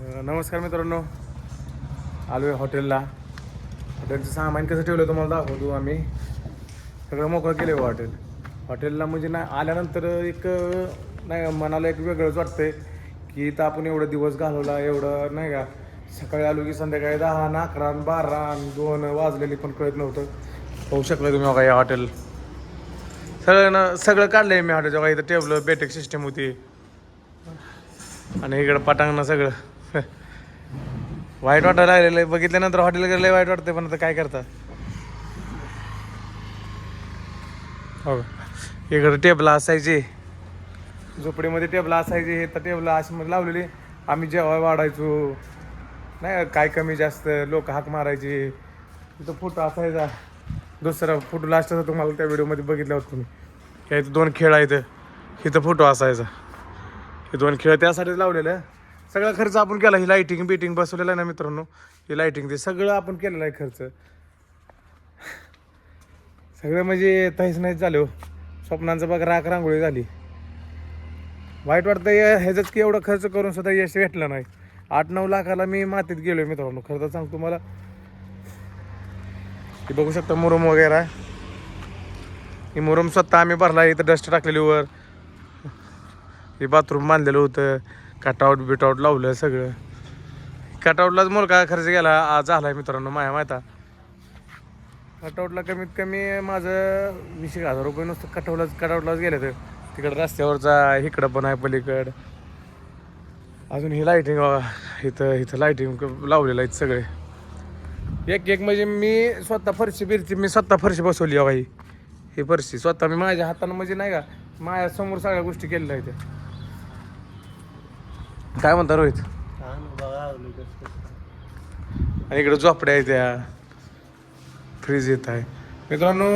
नमस्कार मित्रांनो. आलो आहे हॉटेलला. हॉटेलचं सामान कसं ठेवलं तुम्हाला दाखवतो आम्ही. सगळं मोकळं केलं आहे हॉटेल. हॉटेलला म्हणजे ना आल्यानंतर एक नाही मनाला एक वेगळंच वाटतंय की इथं आपण एवढं दिवस घालवला एवढं नाही का सकाळी आलो की संध्याकाळी दहा आणि अकरा आणि बारा आणि दोन वाजलेली पण कळत नव्हतं. पाहू शकलं तुम्ही बघा या हॉटेल. सगळं ना सगळं काढलं आहे मी हॉटेलच्या बघा इथं टेबलं बेटेक सिस्टम होती. आणि इकडं पटांगणं सगळं. वाईट वाटायला लागलेलं आहे बघितल्यानंतर हॉटेल गेलं वाईट वाटतं पण आता काय करता? हो इकडं टेबल असायची. झोपडीमध्ये टेबल असायची हे तर टेबल अशी मध्ये लावलेली. आम्ही जेव्हा वाढायचो. नाही काय कमी जास्त लोक हाक मारायचे. तिथं फोटो असायचा. दुसरा फोटो लास्टचा तुम्हाला त्या व्हिडिओमध्ये बघितला होता तुम्ही. हे दोन खेळ आहेत. इथं फोटो असायचा. हे दोन खेळ त्यासाठीच लावलेलं. सगळा खर्च आपण केला ही लाईटिंग बिटिंग बसवलेलं आहे ना मित्रांनो. ही लाईटिंग ते सगळं आपण केलेलं आहे खर्च. सगळं म्हणजे तहीच नाहीच झालं हो. स्वप्नांचं बघ राख रांगोळी झाली. वाईट वाटतं हे ह्याचंच की एवढं खर्च करून सुद्धा यश भेटलं नाही. आठ नऊ लाखाला मी मातीत गेलोय मित्रांनो. खरं तर सांगतो तुम्हाला. हे बघू शकता मुरुम वगैरे ही मुरुम स्वतः आम्ही भरला इथं डस्ट टाकलेली वर. हे बाथरूम बांधलेलं होतं. कटआउट बिटआउट लावलं सगळं. कटआउटलाच मुलगा खर्च गेला आज झालाय मित्रांनो माया माहिता. कटआउटला कमीत कमी माझं वीस एक हजार रुपये नुसतं कटआउटलाच कटआउटलाच गेले तर तिकडं रस्त्यावरचा इकडं पण आहे पलीकड. अजून ही लाईटिंग इथं इथं लाईटिंग लावलेलं आहेत सगळे. एक एक म्हणजे मी स्वतः फरशी बिरची मी स्वतः फरशी बसवली आहे बाई ही. फरशी. स्वतः मी माझ्या हातानं म्हणजे नाही का माझ्यासमोर सगळ्या गोष्टी केलेल्या आहेत. त्या. काय म्हणता रोहित? आणि इकडे झोपड्या आहेत त्या. फ्रीज येत आहे. मित्रांनो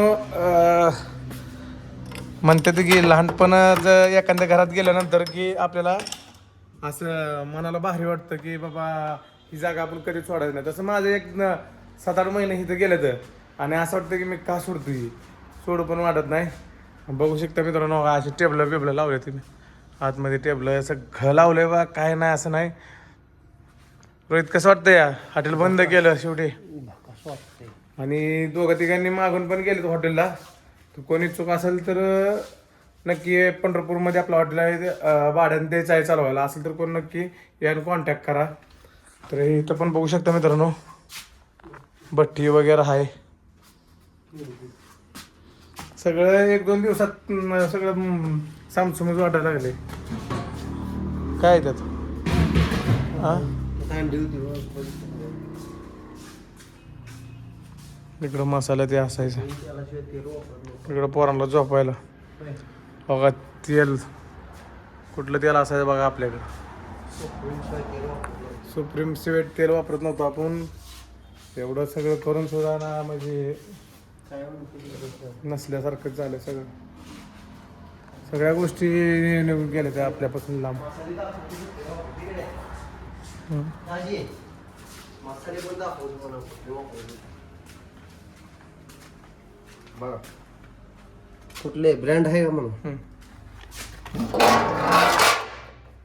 म्हणतात की लहानपण जर एखाद्या घरात गेल्यानंतर की आपल्याला असं मनाला भारी वाटतं की बाबा ही जागा आपण कधी सोडायची नाही. तसं माझं एक सात आठ महिने इथं गेलं तर. आणि असं वाटतं की मी का सोडतो ही सोडू पण वाटत नाही. बघू शकता मित्रांनो असे टेबलं बिबलं लावले तुम्ही. आतमध्ये टेबलं सगळं लावलंय बा काय नाही असं नाही. रोहित कसं वाटतं या? हॉटेल बंद केलं शेवटी. आणि दोघं तिघांनी मागून पण गेले हॉटेलला. तर कोणी चूक असेल तर नक्की पंढरपूरमध्ये आपलं हॉटेल आहे भाड्यानं द्यायचं आहे चालवायला. असेल तर कोण नक्की यानं कॉन्टॅक्ट करा. तर इथं पण बघू शकता मित्रांनो. भट्टी वगैरे आहे. सगळं एक दोन दिवसात सगळं सामसुमच वाटायला लागले. काय त्यात? हा इकडं मसाला ते असायचं. इकडं पोरांना झोपायला. बघा तेल. कुठलं तेल असायचं बघा आपल्याकडं. सुप्रीम सिवेट तेल वापरत नव्हतो आपण. एवढं सगळं करून सुद्धा ना म्हणजे नसल्यासारखंच झालं सगळं. सगळ्या गोष्टी निघून गेल्या त्या आपल्यापासून लांब. हं. बघा. कुठले ब्रँड आहे का म्हणून? हं.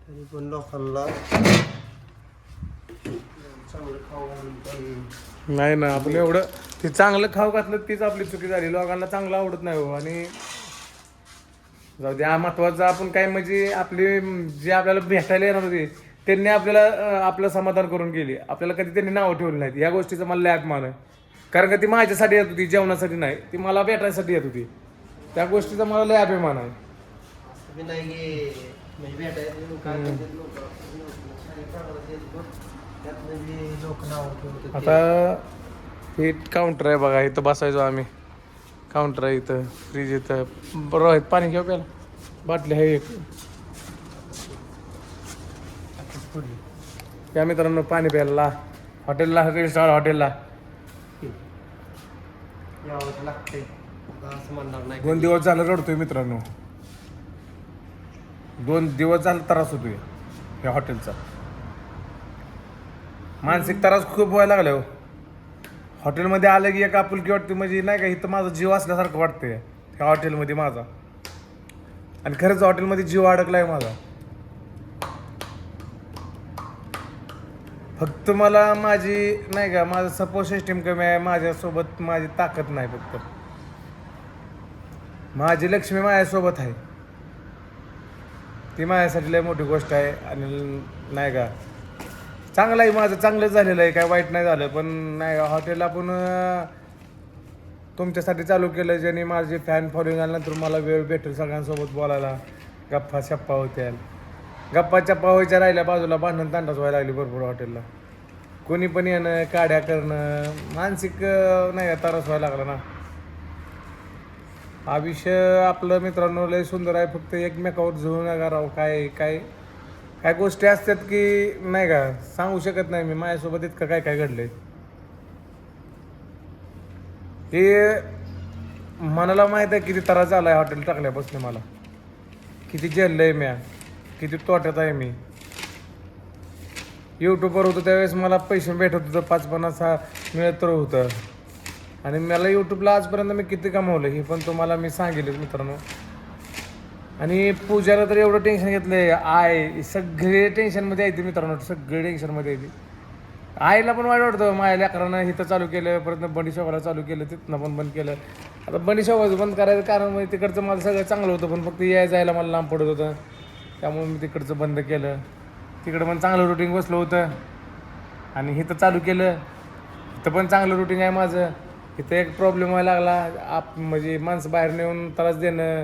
तरी पण लोकांना चांगलं खाऊ घालून पण नाही ना आपण एवढं ते चांगलं खाऊ घातलं तीच आपली चुकी झाली. लोकांना चांगलं आवडत नाही हो. आणि जाऊ द्या महत्वाचं आपण काय म्हणजे आपली जे आपल्याला भेटायला येणार होते त्यांनी आपल्याला अं, आपलं समाधान करून गेली. आपल्याला कधी त्यांनी नावं ठेवली नाहीत. या गोष्टीचा मला लय अभिमान आहे. कारण का ती माझ्यासाठी येत होती जेवणासाठी नाही. ती मला भेटायसाठी येत होती. त्या गोष्टीचा मला लय अभिमान आहे. असं बी नाही की म्हणजे भेटायचं लोक? आता हे काउंटर आहे बघा इथं बसायचो आम्ही. काउंटर आहे इथं फ्रीज इथं. बरं आहे पाणी घेऊ प्याला बाटली आहे एक. या मित्रांनो पाणी प्यायला. हॉटेलला हॉटेलला. असं म्हणणार नाही दोन दिवस झालं रडतोय मित्रांनो. दोन दिवस झाला त्रास होतोय या हॉटेलचा. मानसिक त्रास खूप व्हायला लागला हो. हॉटेलमध्ये आलं की एक आपुलकी वाटते म्हणजे नाही का इथं माझा जीव असल्यासारखं वाटते त्या हॉटेलमध्ये माझा. आणि खरंच हॉटेलमध्ये जीव अडकला आहे माझा. फक्त मला माझी नाही का माझं सपोर्ट सिस्टीम कमी आहे माझ्यासोबत माझी ताकद नाही फक्त. माझी लक्ष्मी माझ्यासोबत आहे. ती माझ्यासाठी लय मोठी गोष्ट आहे आणि नाही का चांगलं आहे माझं चांगलंच झालेलं आहे. काय वाईट नाही झालं पण नाही का हॉटेल आपण तुमच्यासाठी चालू केलं ज्याने माझी फॅन फॉलोईंग आल्यानंतर मला वेळ भेटेल सगळ्यांसोबत बोलायला. गप्पा शप्पा होत्या. गप्पा चप्पा व्हायच्या राहिल्या बाजूला भांडण तांडाच व्हायला लागली भरपूर हॉटेलला कोणी पण येणं काड्या करणं मानसिक नाही का त्रास व्हायला लागला ना. आयुष्य आपलं मित्रांनो लय सुंदर आहे फक्त एकमेकावर झुळू नका राहू काय काय काय गोष्टी असतात की नाही का सांगू शकत नाही मी. माझ्यासोबत इतकं काय काय घडलंय? हे मनाला माहीत आहे किती त्रास झाला आहे हॉटेल टाकल्यापासून मला. किती झेललंय म्या. किती तोट्यात आहे मी. यूट्यूबवर होतो त्यावेळेस मला पैसे भेटत होतं पाच पन्नास हा मिळत तर होतं. आणि मला यूट्यूबला आजपर्यंत मी किती कमावलं हे पण तुम्हाला मी सांगेलच मित्रांनो. आणि पूजाला तर एवढं टेन्शन घेतलंय. आय सगळे टेन्शनमध्ये आहे मित्रांनो सगळे टेन्शनमध्ये आहे आईला पण वाईट वाटतं माझ्या लेकरांना इथं चालू केलं परत बंडी शोभाला चालू केलं तिथनं पण बंद केलं. आता बंडी शोभाचं बंद करायचं कारण म्हणजे तिकडचं मला सगळं चांगलं होतं पण फक्त याय जायला मला लांब पडत होतं. त्यामुळे मी तिकडचं बंद केलं. तिकडं पण चांगलं रुटीन बसलं होतं. आणि इथं चालू केलं. इथं पण चांगलं रुटीन आहे माझं. इथं एक प्रॉब्लेम व्हायला लागला. आप म्हणजे माणसं बाहेर नेऊन त्रास देणं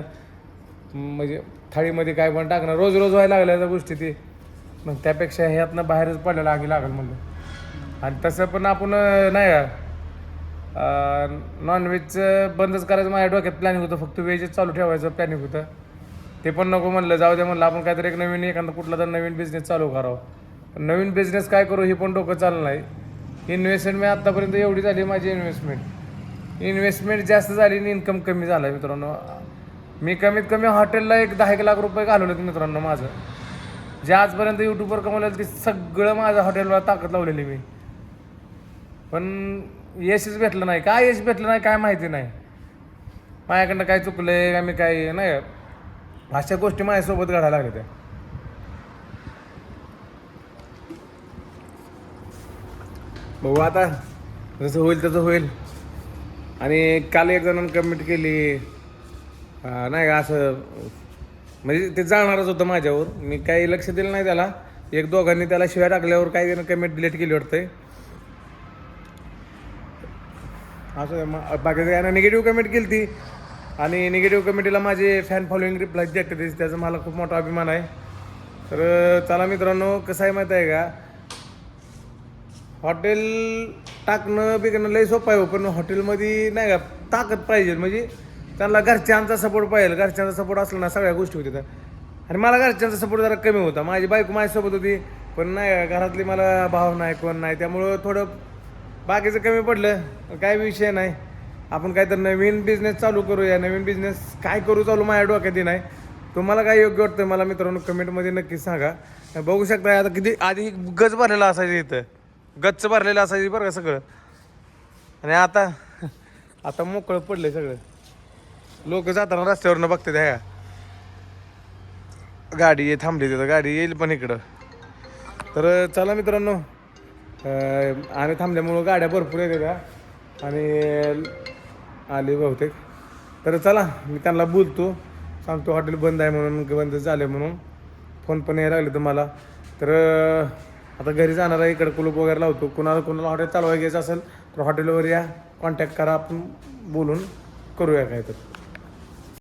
म्हणजे थाळीमध्ये काय पण टाकणं रोज रोज व्हायला लागल्या त्या गोष्टी ती. मग त्यापेक्षा ह्यातनं बाहेरच पडलेलं आगी लागेल म्हणलं. आणि तसं पण आपण नाही का नॉनव्हेजचं बंदच करायचं माझ्या डोक्यात प्लॅनिंग होतं. फक्त व्हेजच चालू ठेवायचं प्लॅनिंग होतं. ते पण नको म्हणलं. जाऊ दे म्हणलं आपण काहीतरी एक नवीन एखादा कुठला तर नवीन बिझनेस चालू करावं. नवीन बिझनेस काय करू हे पण डोकं चाललं नाही. इन्व्हेस्टमेंट मी आत्तापर्यंत एवढी झाली माझी इन्व्हेस्टमेंट इन्व्हेस्टमेंट जास्त झाली आणि इन्कम कमी झाला मित्रांनो. मी कमीत कमी हॉटेलला एक दहा एक लाख रुपये घालवलेत मित्रांनो माझं. जे आजपर्यंत यूट्यूबवर कमवलेलं ते सगळं माझं हॉटेलवर ताकद लावलेली मी. पण यशच भेटलं नाही. काय यश भेटलं नाही काय माहिती नाही. माझ्याकडनं काय चुकलं आहे का मी काय नाही. अशा गोष्टी माझ्यासोबत घडायला लागल्या त्या. बघू आता. जसं होईल तसं होईल. आणि काल एक जणांनी कमेंट केली. अं, नाही का असं म्हणजे ते जाणारच होतं माझ्यावर. मी काही लक्ष दिलं नाही त्याला. एक दोघांनी त्याला शिव्या टाकल्यावर काही त्यानं कमेंट डिलीट केली वाटतंय. असं म- बाकी यानं निगेटिव्ह कमेंट केली ती. आणि निगेटिव्ह कमेंटीला माझे फॅन फॉलोईंग रिप्लाय देते त्याचा मला खूप मोठा अभिमान आहे. तर चला मित्रांनो कसं आहे माहीत आहे का? हॉटेल टाकणं बिकणं लई सोपं आहे हो, पण हॉटेलमध्ये नाही का ताकद पाहिजे. म्हणजे त्यांना घरच्यांचा सपोर्ट पाहिजे. घरच्यांचा सपोर्ट असला ना सगळ्या गोष्टी होत्या आणि मला घरच्यांचा सपोर्ट जरा कमी होता. माझी बायको माझ्यासोबत होती पण नाही घरातली मला भाव नाही कोण नाही. त्यामुळं थोडं बाकीचं कमी पडलं. काय विषय नाही. आपण काय तर नवीन बिझनेस चालू करूया. नवीन बिझनेस काय करू चालू माझ्या डोक्यात नाही. तुम्हाला काय योग्य वाटतं मला मित्रांनो कमेंटमध्ये नक्की सांगा. बघू शकता आता किती आधी गज भरलेला असायचं इथं. गच्च भरलेलं असायचं बरं का सगळं. आणि आता आता मोकळं पडलं सगळं. लोक जाताना रस्त्यावरनं बघतात ह्या गाडी ये थांबली तिथं गाडी येईल पण इकडं. तर चला मित्रांनो. आणि थांबल्यामुळं गाड्या भरपूर येते त्या आणि आले बहुतेक. तर चला मी त्यांना बोलतो. सांगतो हॉटेल बंद आहे म्हणून बंद झाले म्हणून. फोन पण यायला लागले तुम्हाला. तर आता घरी जाणार आहे इकडं कुलूप वगैरे लावतो. कुणाला कुणाला हॉटेल चालवायला घ्यायचं असेल तर हॉटेलवर या. कॉन्टॅक्ट करा आपण बोलून करूया काय तर.